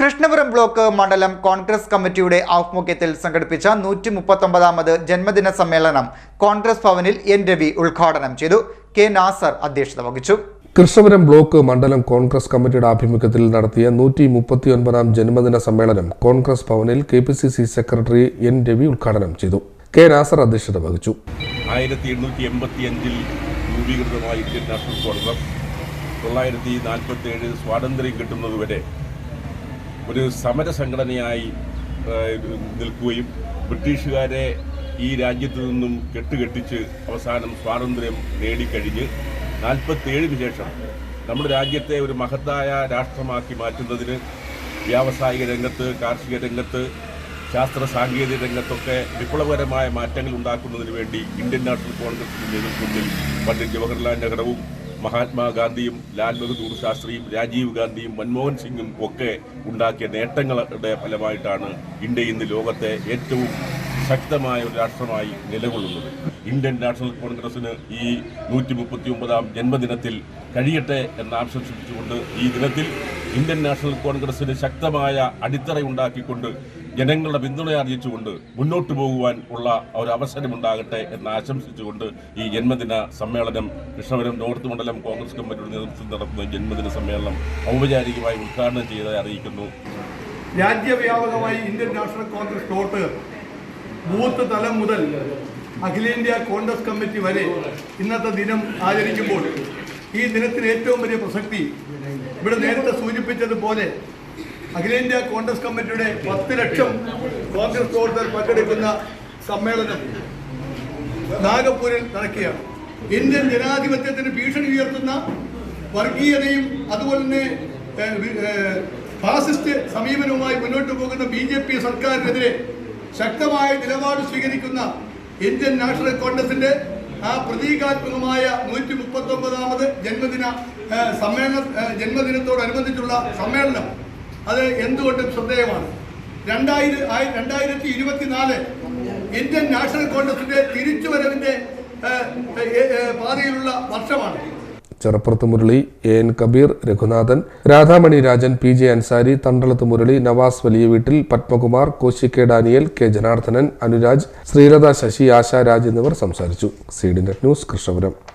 Krishnapuram block മണ്ഡലം കോൺഗ്രസ് കമ്മിറ്റിയുടെ ആഭിമുഖ്യത്തിൽ സംഘടിപ്പിച്ച നൂറ്റി മുപ്പത്തൊമ്പതാമത് ജന്മദിന സമ്മേളനം കോൺഗ്രസ് ഭവനിൽ എൻ രവി ഉദ്ഘാടനം ചെയ്തു. കെ നാസർ അധ്യക്ഷത വഹിച്ചു. കൃഷ്ണപുരം ബ്ലോക്ക് മണ്ഡലം കോൺഗ്രസ് കമ്മിറ്റിയുടെ ആഭിമുഖ്യത്തിൽ നടത്തിയ നൂറ്റി മുപ്പത്തിയൊൻപതാം ജന്മദിന സമ്മേളനം കോൺഗ്രസ് ഭവനിൽ K P C C secretary N Ravi ഉദ്ഘാടനം ചെയ്തു. കെ നാസർ അധ്യക്ഷത വഹിച്ചു. ആയിരത്തി എണ്ണൂറ്റി എൺപത്തി അഞ്ചിൽ രൂപീകൃതമായ ഇന്ത്യൻ നാഷണൽ കോൺഗ്രസ്. തൊള്ളായിരത്തി നാൽപ്പത്തി ഏഴ് സ്വാതന്ത്ര്യം കിട്ടുന്നതുവരെ ഒരു സമര സംഘടനയായി നിൽക്കുകയും ബ്രിട്ടീഷുകാരെ ഈ രാജ്യത്തു നിന്നും കെട്ടുകെട്ടിച്ച് അവസാനം സ്വാതന്ത്ര്യം നേടിക്കഴിഞ്ഞ് നാൽപ്പത്തേഴിന് ശേഷം നമ്മുടെ രാജ്യത്തെ ഒരു മഹത്തായ രാഷ്ട്രമാക്കി മാറ്റുന്നതിന് വ്യാവസായിക രംഗത്ത് കാർഷിക രംഗത്ത് ശാസ്ത്ര സാങ്കേതിക രംഗത്തൊക്കെ വിപ്ലവകരമായ മാറ്റങ്ങൾ ഉണ്ടാക്കുന്നതിന് വേണ്ടി ഇന്ത്യൻ നാഷണൽ കോൺഗ്രസിന്റെ നേതൃത്വത്തിൽ പണ്ഡിറ്റ് ജവഹർലാൽ നെഹ്റുവും മഹാത്മാഗാന്ധിയും ലാൽ ബഹദൂർ ശാസ്ത്രിയും രാജീവ് ഗാന്ധിയും മൻമോഹൻ സിംഗും ഒക്കെ ഉണ്ടാക്കിയ നേട്ടങ്ങളുടെ ഫലമായിട്ടാണ് ഇന്ത്യ ഇന്ന് ലോകത്തെ ഏറ്റവും ശക്തമായ ഒരു രാഷ്ട്രമായി നിലകൊള്ളുന്നത്. ഇന്ത്യൻ നാഷണൽ കോൺഗ്രസിന് ഈ നൂറ്റി മുപ്പത്തി ഒമ്പതാം ജന്മദിനത്തിൽ കഴിയട്ടെ എന്ന് ആശംസിച്ചുകൊണ്ട് ഈ ദിനത്തിൽ ഇന്ത്യൻ നാഷണൽ കോൺഗ്രസിന് ശക്തമായ അടിത്തറയുണ്ടാക്കിക്കൊണ്ട് ജനങ്ങളുടെ പിന്തുണ ആർജിച്ചുകൊണ്ട് മുന്നോട്ട് പോകുവാൻ ഉള്ള ഒരു അവസരമുണ്ടാകട്ടെ എന്ന് ആശംസിച്ചുകൊണ്ട് ഈ ജന്മദിന സമ്മേളനം കൃഷ്ണപുരം നോർത്ത് മണ്ഡലം കോൺഗ്രസ് കമ്മിറ്റിയുടെ നേതൃത്വത്തിൽ നടത്തുന്ന ജന്മദിന സമ്മേളനം ഔപചാരികമായി ഉദ്ഘാടനം ചെയ്തതായി അറിയിക്കുന്നു. രാജ്യവ്യാപകമായി ഇന്ത്യൻ നാഷണൽ കോൺഗ്രസ് തോട്ട് ബൂത്ത് തലം മുതൽ അഖിലേന്ത്യാ കോൺഗ്രസ് കമ്മിറ്റി വരെ ഇന്നത്തെ ദിനം ആചരിക്കുമ്പോൾ ഈ ദിനത്തിന് ഏറ്റവും വലിയ പ്രസക്തി ഇവിടെ നേരത്തെ സൂചിപ്പിച്ചതുപോലെ അഖിലേന്ത്യാ കോൺഗ്രസ് കമ്മിറ്റിയുടെ പത്ത് ലക്ഷം കോൺഗ്രസ് പ്രവർത്തകർ പങ്കെടുക്കുന്ന സമ്മേളനം നാഗപ്പൂരിൽ നടക്കുകയാണ്. ഇന്ത്യൻ ജനാധിപത്യത്തിന് ഭീഷണി ഉയർത്തുന്ന വർഗീയതയും അതുപോലെ തന്നെ ഫാസിസ്റ്റ് സമീപനവുമായി മുന്നോട്ട് പോകുന്ന ബി ജെ പി സർക്കാരിനെതിരെ ശക്തമായ നിലപാട് സ്വീകരിക്കുന്ന ഇന്ത്യൻ നാഷണൽ കോൺഗ്രസിന്റെ ആ പ്രതീകാത്മകമായ നൂറ്റി മുപ്പത്തി ഒമ്പതാമത് ജന്മദിന സമ്മേളന ജന്മദിനത്തോടനുബന്ധിച്ചുള്ള സമ്മേളനം അത് എന്തുകൊണ്ടും ശ്രദ്ധേയമാണ്. രണ്ടായിരം ആയി- രണ്ടായിരത്തി ഇരുപത്തിനാല് ഇന്ത്യൻ നാഷണൽ കോൺഗ്രസിന്റെ തിരിച്ചുവരവിന്റെ പാതയിലുള്ള വർഷമാണ്. ചെറുപ്പുറത്ത് Murali A N Kabir Raghunathan Radhamani Rajan P J Ansari Thandalath Murali Navas വലിയ വീട്ടിൽ Padmakumar Koshy K Daniel K Janardhanan Anuraj Sreelatha Sasi Asharaj എന്നിവർ സംസാരിച്ചു. C D net news Krishnapuram.